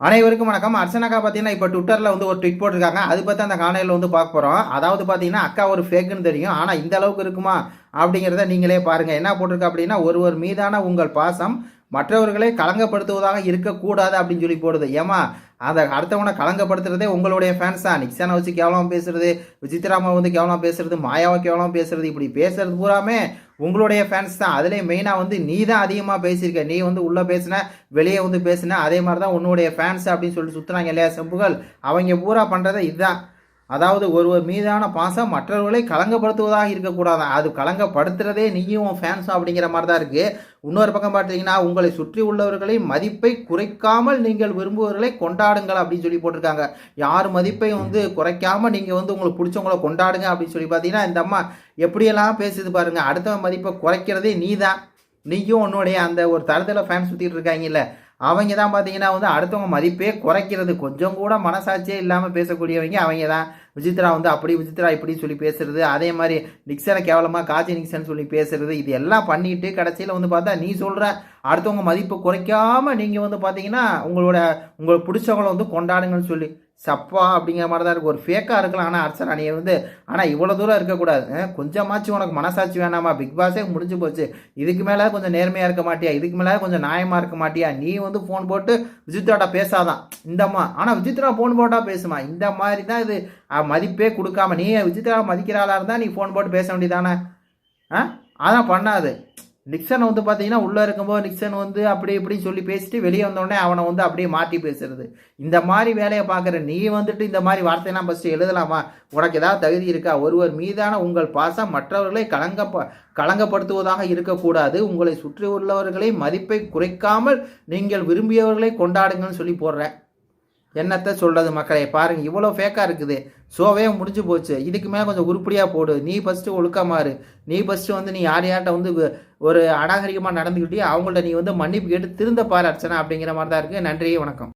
அனைவருக்கும் வணக்கம். அர்ச்சனாக்கா பார்த்தீங்கன்னா இப்போ ட்விட்டரில் வந்து ஒரு ட்விட் போட்டிருக்காங்க. அது பற்றி அந்த காணையில் வந்து பார்க்க போகிறோம் அதாவது பார்த்தீங்கன்னா அக்கா ஒரு ஃபேக்குன்னு தெரியும். ஆனால் இந்த அளவுக்கு இருக்குமா அப்படிங்கிறத நீங்களே பாருங்கள் என்ன போட்டிருக்கா அப்படின்னா ஒருவர் மீதான உங்கள் பாசம் மற்றவர்களை கலங்கப்படுத்துவதாக இருக்கக்கூடாது அப்படின்னு சொல்லி போடுது. ஏமா அந்த அடுத்தவனை கலங்கப்படுத்துறதே உங்களுடைய ஃபேன்ஸ் தான். நிக்சனை வச்சு கேவலம் பேசுறது விசித்ராமா வந்து கேவலம் பேசுறது மாயாவை கேவலம் பேசுறது இப்படி பேசுறது பூராமே உங்களுடைய ஃபேன்ஸ் தான். அதுலேயும் மெயினாக வந்து நீ தான் அதிகமாக பேசியிருக்க. நீ வந்து உள்ளே பேசின வெளியே வந்து பேசின அதே மாதிரி தான் உன்னுடைய ஃபேன்ஸ் அப்படின்னு சொல்லிட்டு சுற்றுறாங்க இல்லையா செம்புகள்? அவங்க பூரா பண்ணுறதை இதுதான். அதாவது ஒருவர் மீதான பாசம் மற்றவர்களை கலங்கப்படுத்துவதாக இருக்கக்கூடாது. அது கலங்கப்படுத்துறதே நீயும் உன் ஃபேன்ஸும் அப்படிங்கிற மாதிரி தான் இருக்குது இன்னொரு பக்கம் பார்த்தீங்கன்னா உங்களை சுற்றி உள்ளவர்களின் மதிப்பை குறைக்காமல் நீங்கள் விரும்புவர்களை கொண்டாடுங்கள் அப்படின்னு சொல்லி போட்டிருக்காங்க. யார் மதிப்பை வந்து குறைக்காமல் நீங்கள் வந்து உங்களுக்கு பிடிச்சவங்கள கொண்டாடுங்க அப்படின்னு சொல்லி பார்த்தீங்கன்னா இந்த அம்மா எப்படியெல்லாம் பேசுது பாருங்கள் அடுத்தவன் மதிப்பை குறைக்கிறதே நீ தான் நீயும் உன்னுடைய அந்த ஒரு தரத்தில் ஃபேன் சுற்றிட்டு இருக்காங்கல்ல அவங்க தான் பார்த்தீங்கன்னா வந்து அடுத்தவங்க மதிப்பே குறைக்கிறது. கொஞ்சம் கூட மனசாட்சியே இல்லாமல் பேசக்கூடியவங்க அவங்க தான் விசித்ரா வந்து அப்படி விசித்ரா இப்படி சொல்லி பேசுறது அதே மாதிரி நிக்சனை கேவலமாக காஜி நிக்சன் சொல்லி பேசுறது இது எல்லாம் பண்ணிட்டு கடைசியில் வந்து பார்த்தா நீ சொல்கிற அடுத்தவங்க மதிப்பு குறைக்காம நீங்கள் வந்து பார்த்தீங்கன்னா உங்களோட உங்களுக்கு பிடிச்சவங்கள வந்து கொண்டாடுங்கன்னு சொல்லி. சப்பா அப்படிங்கிற மாதிரி தான் இருக்குது ஒரு ஃபேக்காக இருக்கலாம். ஆனால் அர்ச்சனா நீ வந்து ஆனால் இவ்வளோ தூரம் இருக்கக்கூடாது. கொஞ்சமாச்சும் உனக்கு மனசாட்சி வேணாமா? பிக் பாஸே முடிஞ்சு போச்சு. இதுக்கு மேலே கொஞ்சம் நேர்மையாக இருக்க மாட்டியா? இதுக்கு மேலே கொஞ்சம் நியாயமாக இருக்க மாட்டியா? நீ வந்து ஃபோன் போட்டு விஜித்ராட்டா பேசாதான். இந்தம்மா. ஆனால் விஜித்ரா ஃபோன் போட்டால் பேசுமா? இந்த மாதிரி தான் இது மதிப்பே கொடுக்காம நீ விஜித்ரா மதிக்கிறாளா இருந்தால் நீ ஃபோன் போட்டு பேச வேண்டியதானே? ஆ? அதான் பண்ணாது. நிக்சன் வந்து பார்த்தீங்கன்னா உள்ளே இருக்கும்போது நிக்சன் வந்து அப்படி இப்படின்னு சொல்லி பேசிட்டு வெளியே வந்தோடனே அவனை வந்து அப்படியே மாற்றி பேசுறது. இந்த மாதிரி வேலையை பார்க்குற நீ வந்துட்டு இந்த மாதிரி வார்த்தையெல்லாம் ஃபஸ்ட்டு எழுதலாமா? உனக்கு ஏதாவது தகுதி இருக்கா? ஒருவர் மீதான உங்கள் பாசம் மற்றவர்களை கலங்க கலங்கப்படுத்துவதாக இருக்கக்கூடாது. உங்களை சுற்றி உள்ளவர்களை மதிப்பை குறைக்காமல் நீங்கள் விரும்பியவர்களை கொண்டாடுங்கன்னு சொல்லி போடுறேன். என்னத்தை சொல்கிறது மக்களை? பாருங்கள் இவ்வளோ ஃபேக்காக இருக்குது. ஷோவே முடிஞ்சு போச்சு. இதுக்கு மேலே கொஞ்சம் உருப்படியாக போடு. நீ ஃபஸ்ட்டு ஒழுக்கமாறு நீ ஃபஸ்ட்டு வந்து நீ யார் யார்கிட்ட வந்து ஒரு அநாகரிகமாக நடந்துக்கிட்டே அவங்கள்ட்ட நீ வந்து மன்னிப்பு கேட்டு திருந்த பாரு அர்ச்சனா அப்படிங்கிற மாதிரி தான் இருக்குது நன்றி வணக்கம்.